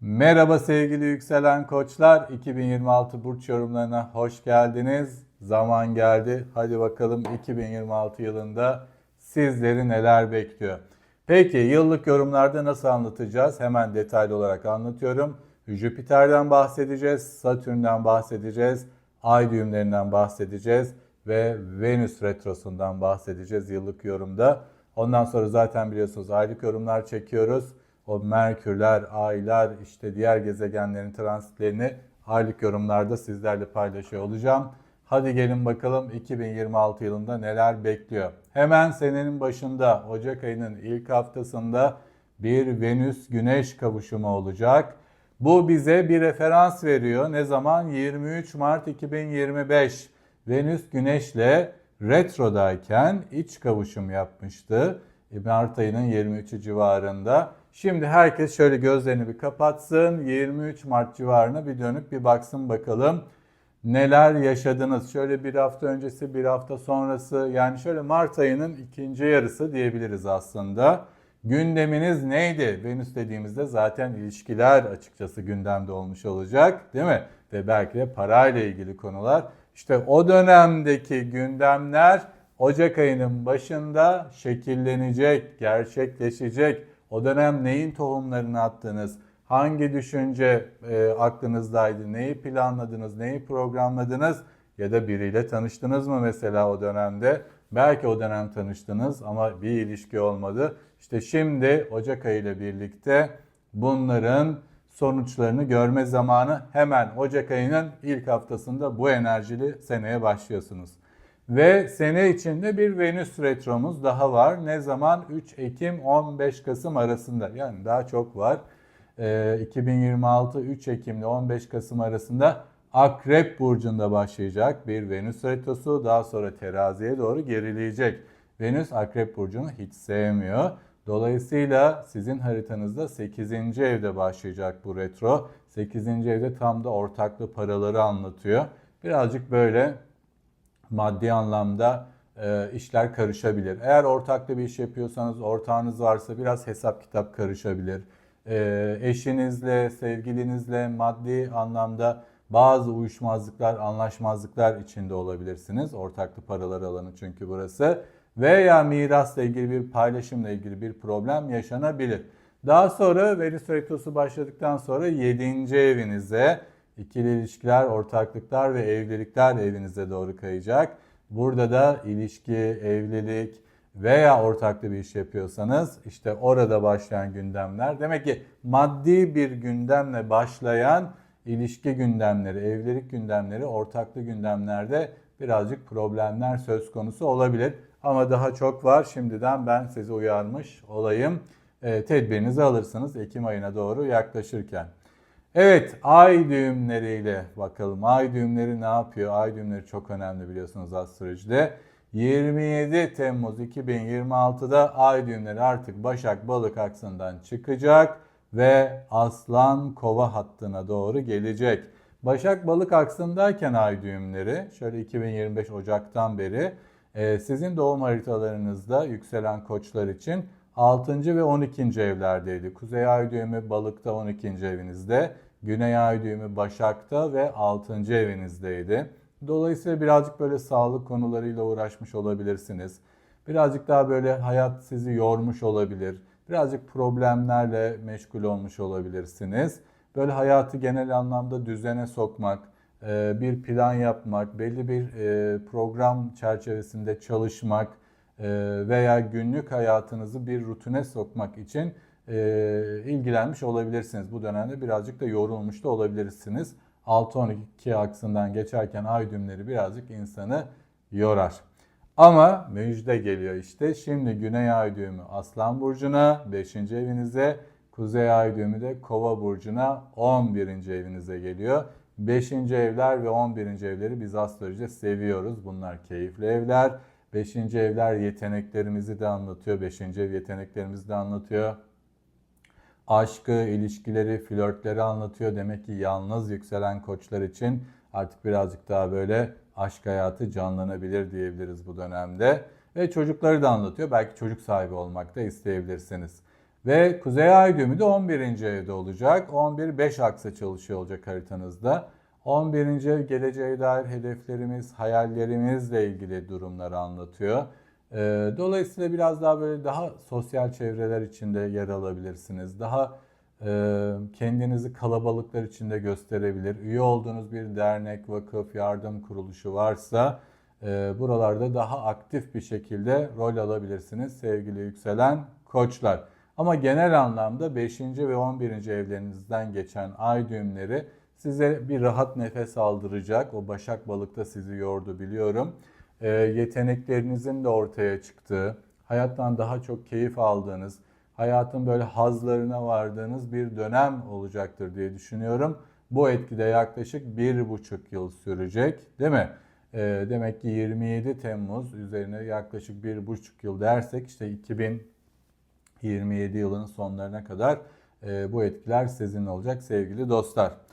Merhaba sevgili yükselen koçlar. 2026 burç yorumlarına hoş geldiniz. Zaman geldi. Hadi bakalım 2026 yılında sizleri neler bekliyor. Peki yıllık yorumlarda nasıl anlatacağız? Hemen detaylı olarak anlatıyorum. Jüpiter'den bahsedeceğiz, Satürn'den bahsedeceğiz, ay düğümlerinden bahsedeceğiz ve Venüs retrosundan bahsedeceğiz yıllık yorumda. Ondan sonra zaten biliyorsunuz aylık yorumlar çekiyoruz. O Merkürler, aylar, işte diğer gezegenlerin transitlerini aylık yorumlarda sizlerle paylaşıyor olacağım. Hadi gelin bakalım 2026 yılında neler bekliyor. Hemen senenin başında Ocak ayının ilk haftasında bir Venüs Güneş kavuşumu olacak. Bu bize bir referans veriyor. Ne zaman? 23 Mart 2025. Venüs Güneş'le retrodayken iç kavuşum yapmıştı. Mart ayının 23'ü civarında. Şimdi herkes şöyle gözlerini bir kapatsın. 23 Mart civarına bir dönüp bir baksın bakalım neler yaşadınız. Şöyle bir hafta öncesi, bir hafta sonrası yani şöyle Mart ayının ikinci yarısı diyebiliriz aslında. Gündeminiz neydi? Venüs dediğimizde zaten ilişkiler açıkçası gündemde olmuş olacak değil mi? Ve belki de parayla ilgili konular. İşte o dönemdeki gündemler Ocak ayının başında şekillenecek, gerçekleşecek. O dönem neyin tohumlarını attınız? Hangi düşünce e, aklınızdaydı? Neyi planladınız? Neyi programladınız? Ya da biriyle tanıştınız mı mesela o dönemde? Belki o dönem tanıştınız ama bir ilişki olmadı. İşte şimdi Ocak ayı ile birlikte bunların sonuçlarını görme zamanı hemen Ocak ayının ilk haftasında bu enerjili seneye başlıyorsunuz. Ve sene içinde bir Venüs retromuz daha var. Ne zaman? 3 Ekim 15 Kasım arasında. Yani daha çok var. Ee, 2026 3 Ekim ile 15 Kasım arasında Akrep burcunda başlayacak bir Venüs retrosu. Daha sonra teraziye doğru gerileyecek. Venüs Akrep burcunu hiç sevmiyor. Dolayısıyla sizin haritanızda 8. evde başlayacak bu retro. 8. evde tam da ortaklı paraları anlatıyor. Birazcık böyle maddi anlamda e, işler karışabilir. Eğer ortaklı bir iş yapıyorsanız, ortağınız varsa biraz hesap kitap karışabilir. E, eşinizle, sevgilinizle maddi anlamda bazı uyuşmazlıklar, anlaşmazlıklar içinde olabilirsiniz. Ortaklı paralar alanı çünkü burası. Veya mirasla ilgili bir paylaşımla ilgili bir problem yaşanabilir. Daha sonra Venüs retrosu başladıktan sonra 7. evinize ikili ilişkiler, ortaklıklar ve evlilikler evinize doğru kayacak. Burada da ilişki, evlilik veya ortaklı bir iş yapıyorsanız işte orada başlayan gündemler. Demek ki maddi bir gündemle başlayan ilişki gündemleri, evlilik gündemleri, ortaklı gündemlerde birazcık problemler söz konusu olabilir. Ama daha çok var. Şimdiden ben sizi uyarmış olayım. E, tedbirinizi alırsınız Ekim ayına doğru yaklaşırken. Evet ay düğümleriyle bakalım. Ay düğümleri ne yapıyor? Ay düğümleri çok önemli biliyorsunuz astrolojide. 27 Temmuz 2026'da ay düğümleri artık Başak Balık aksından çıkacak ve Aslan Kova hattına doğru gelecek. Başak Balık aksındayken ay düğümleri şöyle 2025 Ocak'tan beri e, sizin doğum haritalarınızda yükselen koçlar için 6. ve 12. evlerdeydi. Kuzey ay düğümü Balık'ta 12. evinizde. Güney ay düğümü Başak'ta ve 6. evinizdeydi. Dolayısıyla birazcık böyle sağlık konularıyla uğraşmış olabilirsiniz. Birazcık daha böyle hayat sizi yormuş olabilir. Birazcık problemlerle meşgul olmuş olabilirsiniz. Böyle hayatı genel anlamda düzene sokmak, e, bir plan yapmak, belli bir e, program çerçevesinde çalışmak veya günlük hayatınızı bir rutine sokmak için ilgilenmiş olabilirsiniz. Bu dönemde birazcık da yorulmuş da olabilirsiniz. 6-12 aksından geçerken ay düğümleri birazcık insanı yorar. Ama müjde geliyor işte. Şimdi Güney Ay düğümü Aslan Burcu'na 5. evinize, Kuzey Ay düğümü de Kova Burcu'na 11. evinize geliyor. 5. evler ve 11. evleri biz astrolojide seviyoruz. Bunlar keyifli evler. 5. evler yeteneklerimizi de anlatıyor. 5. ev yeteneklerimizi de anlatıyor aşkı, ilişkileri, flörtleri anlatıyor. Demek ki yalnız yükselen koçlar için artık birazcık daha böyle aşk hayatı canlanabilir diyebiliriz bu dönemde. Ve çocukları da anlatıyor. Belki çocuk sahibi olmak da isteyebilirsiniz. Ve Kuzey Ay düğümü de 11. evde olacak. 11 5 aksa çalışıyor olacak haritanızda. 11. ev geleceğe dair hedeflerimiz, hayallerimizle ilgili durumları anlatıyor. Ee, Dolayısıyla biraz daha böyle daha sosyal çevreler içinde yer alabilirsiniz. Daha e, kendinizi kalabalıklar içinde gösterebilir. Üye olduğunuz bir dernek, vakıf, yardım kuruluşu varsa e, buralarda daha aktif bir şekilde rol alabilirsiniz sevgili yükselen koçlar. Ama genel anlamda 5. ve 11. evlerinizden geçen ay düğümleri size bir rahat nefes aldıracak. O Başak Balık'ta sizi yordu biliyorum. E, yeteneklerinizin de ortaya çıktığı, hayattan daha çok keyif aldığınız, hayatın böyle hazlarına vardığınız bir dönem olacaktır diye düşünüyorum. Bu etkide yaklaşık bir buçuk yıl sürecek değil mi? E, demek ki 27 Temmuz üzerine yaklaşık bir buçuk yıl dersek işte 2027 yılının sonlarına kadar e, bu etkiler sizin olacak sevgili dostlar.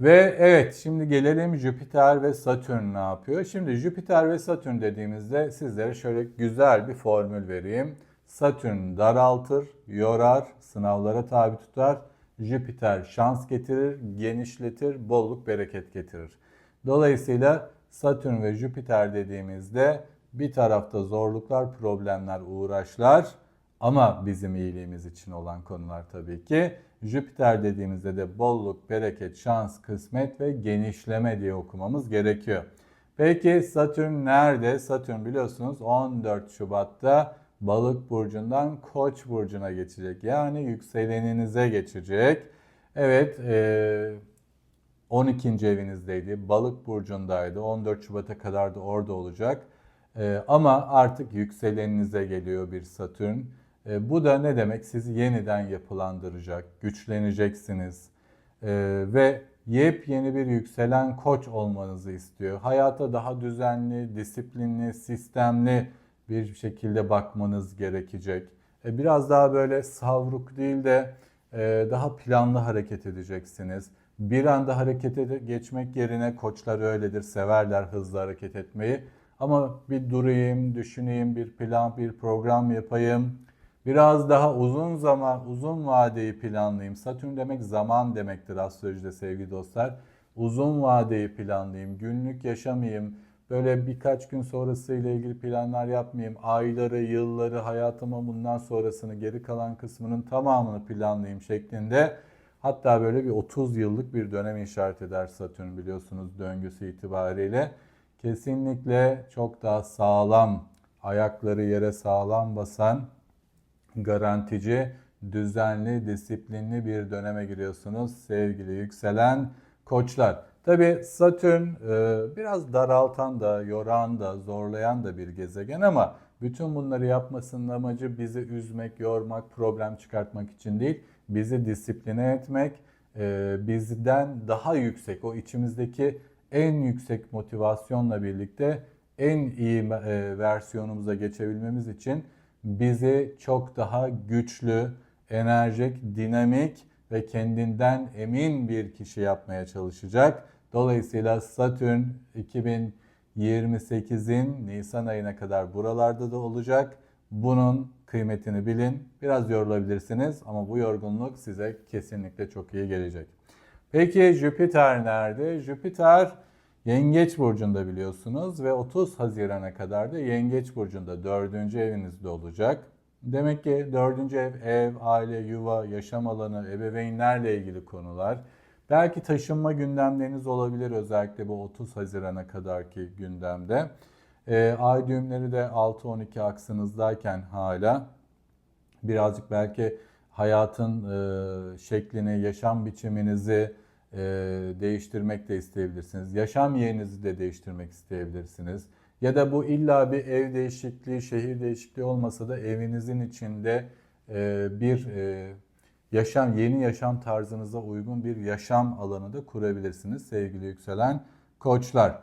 Ve evet şimdi gelelim Jüpiter ve Satürn ne yapıyor? Şimdi Jüpiter ve Satürn dediğimizde sizlere şöyle güzel bir formül vereyim. Satürn daraltır, yorar, sınavlara tabi tutar. Jüpiter şans getirir, genişletir, bolluk bereket getirir. Dolayısıyla Satürn ve Jüpiter dediğimizde bir tarafta zorluklar, problemler, uğraşlar ama bizim iyiliğimiz için olan konular tabii ki. Jüpiter dediğimizde de bolluk, bereket, şans, kısmet ve genişleme diye okumamız gerekiyor. Peki Satürn nerede? Satürn biliyorsunuz 14 Şubat'ta Balık burcundan Koç burcuna geçecek. Yani yükseleninize geçecek. Evet, 12. evinizdeydi. Balık burcundaydı. 14 Şubat'a kadar da orada olacak. Ama artık yükseleninize geliyor bir Satürn. E, bu da ne demek? Sizi yeniden yapılandıracak, güçleneceksiniz e, ve yepyeni bir yükselen koç olmanızı istiyor. Hayata daha düzenli, disiplinli, sistemli bir şekilde bakmanız gerekecek. E, biraz daha böyle savruk değil de e, daha planlı hareket edeceksiniz. Bir anda harekete geçmek yerine koçlar öyledir, severler hızlı hareket etmeyi. Ama bir durayım, düşüneyim, bir plan, bir program yapayım Biraz daha uzun zaman, uzun vadeyi planlayayım. Satürn demek zaman demektir astrolojide sevgili dostlar. Uzun vadeyi planlayayım, günlük yaşamayayım, böyle birkaç gün sonrası ile ilgili planlar yapmayayım. Ayları, yılları, hayatıma bundan sonrasını, geri kalan kısmının tamamını planlayayım şeklinde. Hatta böyle bir 30 yıllık bir dönem işaret eder Satürn biliyorsunuz döngüsü itibariyle. Kesinlikle çok daha sağlam, ayakları yere sağlam basan garantici, düzenli, disiplinli bir döneme giriyorsunuz sevgili yükselen koçlar. Tabi Satürn e, biraz daraltan da, yoran da, zorlayan da bir gezegen ama bütün bunları yapmasının amacı bizi üzmek, yormak, problem çıkartmak için değil. Bizi disipline etmek, e, bizden daha yüksek, o içimizdeki en yüksek motivasyonla birlikte en iyi e, versiyonumuza geçebilmemiz için bizi çok daha güçlü, enerjik, dinamik ve kendinden emin bir kişi yapmaya çalışacak. Dolayısıyla Satürn 2028'in Nisan ayına kadar buralarda da olacak. Bunun kıymetini bilin. Biraz yorulabilirsiniz ama bu yorgunluk size kesinlikle çok iyi gelecek. Peki Jüpiter nerede? Jüpiter Yengeç burcunda biliyorsunuz ve 30 Haziran'a kadar da Yengeç burcunda 4. evinizde olacak. Demek ki 4. ev, ev, aile, yuva, yaşam alanı, ebeveynlerle ilgili konular. Belki taşınma gündemleriniz olabilir özellikle bu 30 Haziran'a kadarki gündemde. E, ay düğümleri de 6-12 aksınızdayken hala birazcık belki hayatın e, şeklini, yaşam biçiminizi, e, değiştirmek de isteyebilirsiniz. Yaşam yerinizi de değiştirmek isteyebilirsiniz. Ya da bu illa bir ev değişikliği, şehir değişikliği olmasa da evinizin içinde e, bir e, yaşam, yeni yaşam tarzınıza uygun bir yaşam alanı da kurabilirsiniz sevgili yükselen koçlar.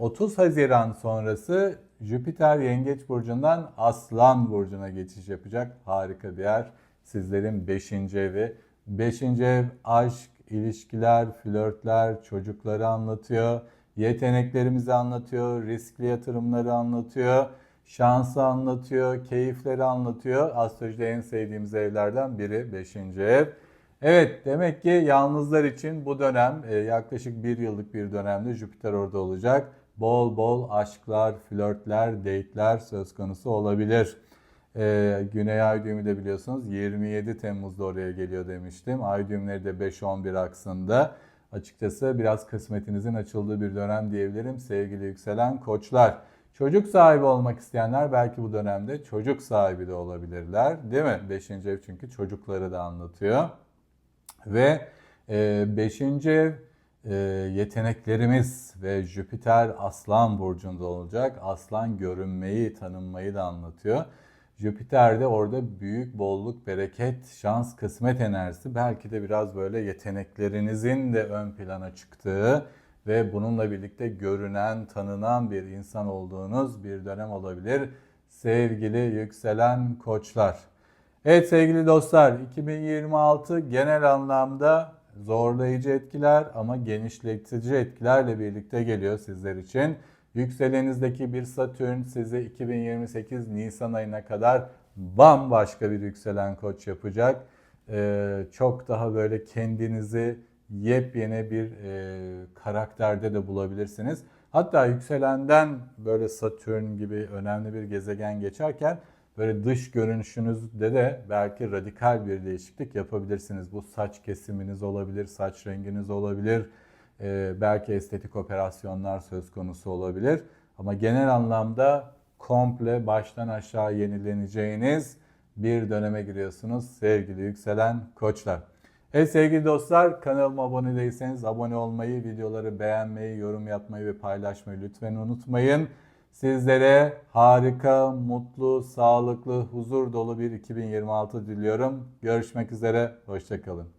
30 Haziran sonrası Jüpiter Yengeç Burcu'ndan Aslan Burcu'na geçiş yapacak. Harika bir yer. Sizlerin 5. evi. 5. ev aşk, ilişkiler, flörtler, çocukları anlatıyor. Yeteneklerimizi anlatıyor, riskli yatırımları anlatıyor. şansı anlatıyor, keyifleri anlatıyor. Astrolojide en sevdiğimiz evlerden biri 5. ev. Evet demek ki yalnızlar için bu dönem e, yaklaşık bir yıllık bir dönemde Jüpiter orada olacak. Bol bol aşklar, flörtler, date'ler söz konusu olabilir. Ee, Güney ay düğümü de biliyorsunuz 27 Temmuz'da oraya geliyor demiştim. Ay düğümleri de 5-11 aksında. Açıkçası biraz kısmetinizin açıldığı bir dönem diyebilirim sevgili yükselen koçlar. Çocuk sahibi olmak isteyenler belki bu dönemde çocuk sahibi de olabilirler. Değil mi? 5. ev çünkü çocukları da anlatıyor. Ve 5. ev e, yeteneklerimiz ve Jüpiter Aslan burcunda olacak. Aslan görünmeyi, tanınmayı da anlatıyor. Jüpiter de orada büyük bolluk, bereket, şans, kısmet enerjisi belki de biraz böyle yeteneklerinizin de ön plana çıktığı ve bununla birlikte görünen, tanınan bir insan olduğunuz bir dönem olabilir. Sevgili yükselen koçlar. Evet sevgili dostlar 2026 genel anlamda zorlayıcı etkiler ama genişletici etkilerle birlikte geliyor sizler için. Yükselenizdeki bir Satürn sizi 2028 Nisan ayına kadar bambaşka bir yükselen koç yapacak. Ee, çok daha böyle kendinizi yepyeni bir e, karakterde de bulabilirsiniz. Hatta yükselenden böyle Satürn gibi önemli bir gezegen geçerken böyle dış görünüşünüzde de belki radikal bir değişiklik yapabilirsiniz. Bu saç kesiminiz olabilir, saç renginiz olabilir, e, belki estetik operasyonlar söz konusu olabilir. Ama genel anlamda komple baştan aşağı yenileneceğiniz bir döneme giriyorsunuz sevgili yükselen koçlar. Evet sevgili dostlar kanalıma abone değilseniz abone olmayı, videoları beğenmeyi, yorum yapmayı ve paylaşmayı lütfen unutmayın. Sizlere harika, mutlu, sağlıklı, huzur dolu bir 2026 diliyorum. Görüşmek üzere, hoşçakalın.